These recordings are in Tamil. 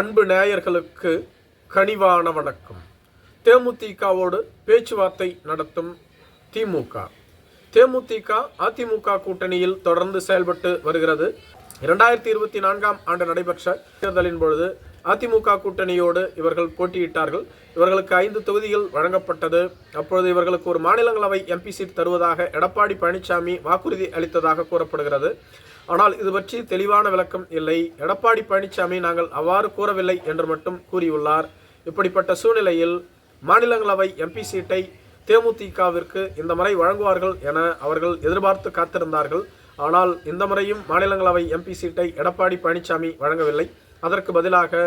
அன்பு நேயர்களுக்கு கனிவான வணக்கம். தேமுதிகவோடு பேச்சுவார்த்தை நடத்தும் திமுக. தேமுதிக அதிமுக கூட்டணியில் தொடர்ந்து செயல்பட்டு வருகிறது. இரண்டாயிரத்தி இருபத்தி நான்காம் ஆண்டு நடைபெற்ற தேர்தலின் பொழுது அதிமுக கூட்டணியோடு இவர்கள் போட்டியிட்டார்கள். இவர்களுக்கு ஐந்து தொகுதிகள் வழங்கப்பட்டது. அப்பொழுது இவர்களுக்கு ஒரு மாநிலங்களவை எம்பி சீட் தருவதாக எடப்பாடி பழனிசாமி வாக்குறுதி அளித்ததாக கூறப்படுகிறது. ஆனால் இது பற்றி தெளிவான விளக்கம் இல்லை. எடப்பாடி பழனிசாமி நாங்கள் அவ்வாறு கூறவில்லை என்று மட்டும் கூறியுள்ளார். இப்படிப்பட்ட சூழ்நிலையில் மாநிலங்களவை எம்பி சீட்டை தேமுதிகவிற்கு இந்த முறை வழங்குவார்கள் என அவர்கள் எதிர்பார்த்து காத்திருந்தார்கள். ஆனால் இந்த முறையும் மாநிலங்களவை எம்பி சீட்டை எடப்பாடி பழனிசாமி வழங்கவில்லை. அதற்கு பதிலாக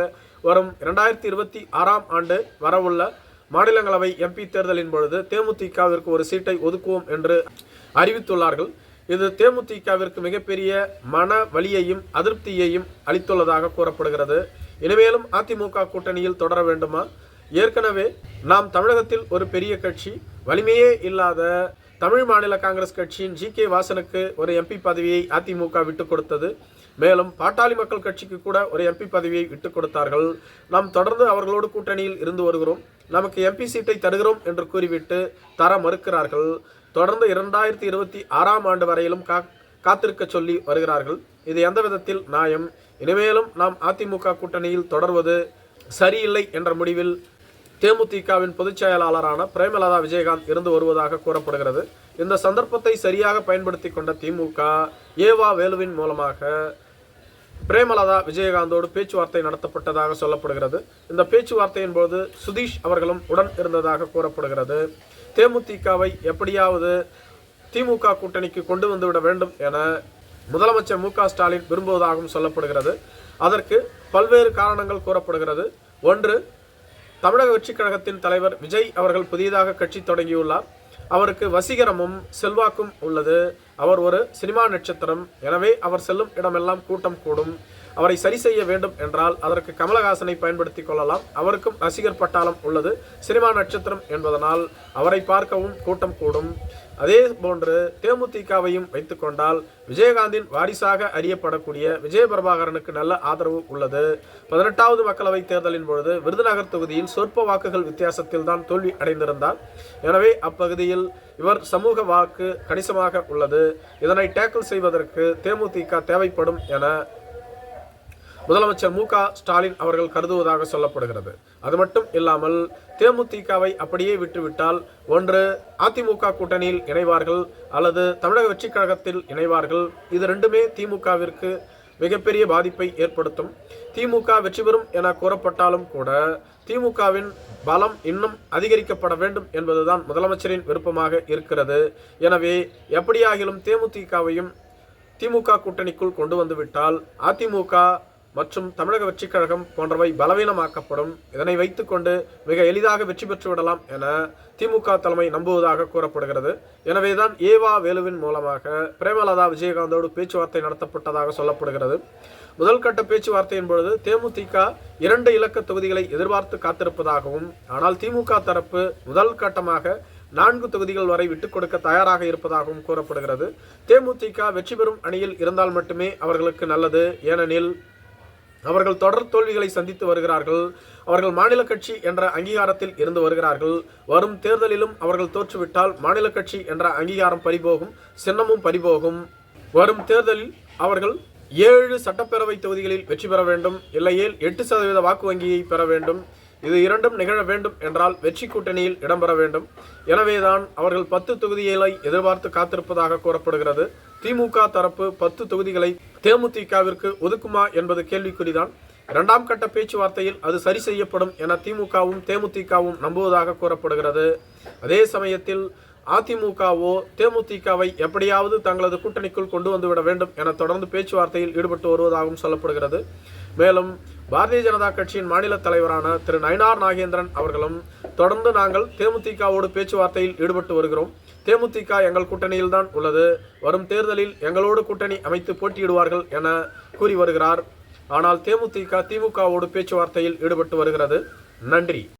வரும் இரண்டாயிரத்தி இருபத்தி ஆறாம் ஆண்டு வரவுள்ள மாநிலங்களவை எம்பி தேர்தலின் பொழுது தேமுதிகவிற்கு ஒரு சீட்டை ஒதுக்குவோம் என்று அறிவித்துள்ளார்கள். இது தேமுதிகவிற்கு மிகப்பெரிய மன வலியையும் அதிருப்தியையும் அளித்துள்ளதாக கூறப்படுகிறது. இனிமேலும் அதிமுக கூட்டணியில் தொடர வேண்டுமா? ஏற்கனவே நாம் தமிழகத்தில் ஒரு பெரிய கட்சி வலிமையே இல்லாத தமிழ் மாநில காங்கிரஸ் கட்சியின் ஜி கே வாசனுக்கு ஒரு எம்பி பதவியை அதிமுக விட்டுக் கொடுத்தது. மேலும் பாட்டாளி மக்கள் கட்சிக்கு கூட ஒரு எம்பி பதவியை விட்டுக் கொடுத்தார்கள். நாம் தொடர்ந்து அவர்களோடு கூட்டணியில் இருந்து வருகிறோம். நமக்கு எம்பி சீட்டை தருகிறோம் என்று கூறிவிட்டு தர மறுக்கிறார்கள். தொடர்ந்து இரண்டாயிரத்தி இருபத்தி ஆறாம் ஆண்டு வரையிலும் கா காத்திருக்க சொல்லி வருகிறார்கள். இது எந்த விதத்தில் நியாயம்? இனிமேலும் நாம் அதிமுக கூட்டணியில் தொடர்வது சரியில்லை என்ற முடிவில் தேமுதிகவின் பொதுச் செயலாளரான பிரேமலதா விஜயகாந்த் இருந்து வருவதாக கூறப்படுகிறது. இந்த சந்தர்ப்பத்தை சரியாக பயன்படுத்தி கொண்ட திமுக ஏவா வேலுவின் மூலமாக பிரேமலதா விஜயகாந்தோடு பேச்சுவார்த்தை நடத்தப்பட்டதாக சொல்லப்படுகிறது. இந்த பேச்சுவார்த்தையின் போது சுதீஷ் அவர்களும் உடன் இருந்ததாக கூறப்படுகிறது. தேமுதிகவை எப்படியாவது திமுக கூட்டணிக்கு கொண்டு வந்துவிட வேண்டும் என முதலமைச்சர் மு ஸ்டாலின் விரும்புவதாகவும் சொல்லப்படுகிறது. அதற்கு பல்வேறு காரணங்கள் கூறப்படுகிறது. ஒன்று தமிழக வெற்றிக் கழகத்தின் தலைவர் விஜய் அவர்கள் புதிதாக கட்சி தொடங்கியுள்ளார். அவருக்கு வசீகரமும் செல்வாக்கும் உள்ளது. அவர் ஒரு சினிமா நட்சத்திரம். எனவே அவர் செல்லும் இடமெல்லாம் கூட்டம் கூடும். அவரை சரி செய்ய வேண்டும் என்றால் அதற்கு கமலஹாசனை பயன்படுத்திக் கொள்ளலாம். அவருக்கும் ரசிகர் பட்டாளம் உள்ளது. சினிமா நட்சத்திரம் என்பதனால் அவரை பார்க்கவும் கூட்டம் கூடும். அதே போன்று தேமுதிகவையும் வைத்துக்கொண்டால் விஜயகாந்தின் வாரிசாக அறியப்படக்கூடிய விஜய பிரபாகரனுக்கு நல்ல ஆதரவு உள்ளது. பதினெட்டாவது மக்களவைத் தேர்தலின் பொழுது விருதுநகர் தொகுதியில் சொற்ப வாக்குகள் வித்தியாசத்தில் தான் தோல்வி அடைந்திருந்தார். எனவே அப்பகுதியில் இவர் சமூக வாக்கு கணிசமாக உள்ளது. இதனை டேக்கிள் செய்வதற்கு தேமுதிக தேவைப்படும் என முதலமைச்சர் மு ஸ்டாலின் அவர்கள் கருதுவதாக சொல்லப்படுகிறது. அது மட்டும் இல்லாமல் தேமுதிகவை அப்படியே விட்டுவிட்டால் ஒன்று அதிமுக கூட்டணியில் இணைவார்கள் அல்லது தமிழக வெற்றிக் கழகத்தில் இணைவார்கள். இது ரெண்டுமே திமுகவிற்கு மிகப்பெரிய பாதிப்பை ஏற்படுத்தும். திமுக வெற்றி பெறும் என கூறப்பட்டாலும் கூட திமுகவின் பலம் இன்னும் அதிகரிக்கப்பட வேண்டும் என்பதுதான் முதலமைச்சரின் விருப்பமாக இருக்கிறது. எனவே எப்படியாகிலும் தேமுதிகவையும் திமுக கூட்டணிக்குள் கொண்டு வந்துவிட்டால் அதிமுக மற்றும் தமிழக வெற்றிக் கழகம் போன்றவை பலவீனமாக்கப்படும். இதனை வைத்துக்கொண்டு மிக எளிதாக வெற்றி பெற்றுவிடலாம் என திமுக தலைமை நம்புவதாக கூறப்படுகிறது. எனவேதான் ஏவா வேலுவின் மூலமாக பிரேமலதா விஜயகாந்தோடு பேச்சுவார்த்தை நடத்தப்பட்டதாக சொல்லப்படுகிறது. முதல் கட்ட பேச்சுவார்த்தையின் பொழுது தேமுதிக இரண்டு இலக்க தொகுதிகளை எதிர்பார்த்து காத்திருப்பதாகவும் ஆனால் திமுக தரப்பு முதல் கட்டமாக நான்கு தொகுதிகள் வரை விட்டுக் கொடுக்க தயாராக இருப்பதாகவும் கூறப்படுகிறது. தேமுதிக வெற்றி பெறும் அணியில் இருந்தால் மட்டுமே அவர்களுக்கு நல்லது. ஏனெனில் அவர்கள் தொடர் தோல்விகளை சந்தித்து வருகிறார்கள். அவர்கள் மாநில கட்சி என்ற அங்கீகாரத்தில் இருந்து வருகிறார்கள். வரும் தேர்தலிலும் அவர்கள் தோற்றுவிட்டால் மாநில கட்சி என்ற அங்கீகாரம் பறிபோகும் சின்னமும் பறிபோகும். வரும் தேர்தலில் அவர்கள் ஏழு சட்டப்பேரவை தொகுதிகளில் வெற்றி பெற வேண்டும். இல்லையேல் எட்டு சதவீத வாக்கு வங்கியை பெற வேண்டும். இது இரண்டும் நிகழ வேண்டும் என்றால் வெற்றி கூட்டணியில் இடம்பெற வேண்டும். எனவேதான் அவர்கள் பத்து தொகுதிகளை எதிர்பார்த்து காத்திருப்பதாக கூறப்படுகிறது. திமுக தரப்பு பத்து தொகுதிகளை தேமுதிகவிற்கு ஒதுக்குமா என்பது கேள்விக்குறிதான். இரண்டாம் கட்ட பேச்சுவார்த்தையில் அது சரி செய்யப்படும் என திமுகவும் தேமுதிகவும் நம்புவதாக கூறப்படுகிறது. அதே சமயத்தில் அதிமுகவோ தேமுதிகவை எப்படியாவது தங்களது கூட்டணிக்குள் கொண்டு வந்துவிட வேண்டும் என தொடர்ந்து பேச்சுவார்த்தையில் ஈடுபட்டு வருவதாகவும் சொல்லப்படுகிறது. மேலும் பாரதிய ஜனதா கட்சியின் மாநில தலைவரான திரு நயனார் நாகேந்திரன் அவர்களும் தொடர்ந்து நாங்கள் தேமுதிகவோடு பேச்சுவார்த்தையில் ஈடுபட்டு வருகிறோம். தேமுதிக எங்கள் கூட்டணியில் தான் உள்ளது. வரும் தேர்தலில் எங்களோடு கூட்டணி அமைத்து போட்டியிடுவார்கள் என கூறி வருகிறார். ஆனால் தேமுதிக திமுகவோடு பேச்சுவார்த்தையில் ஈடுபட்டு வருகிறது. நன்றி.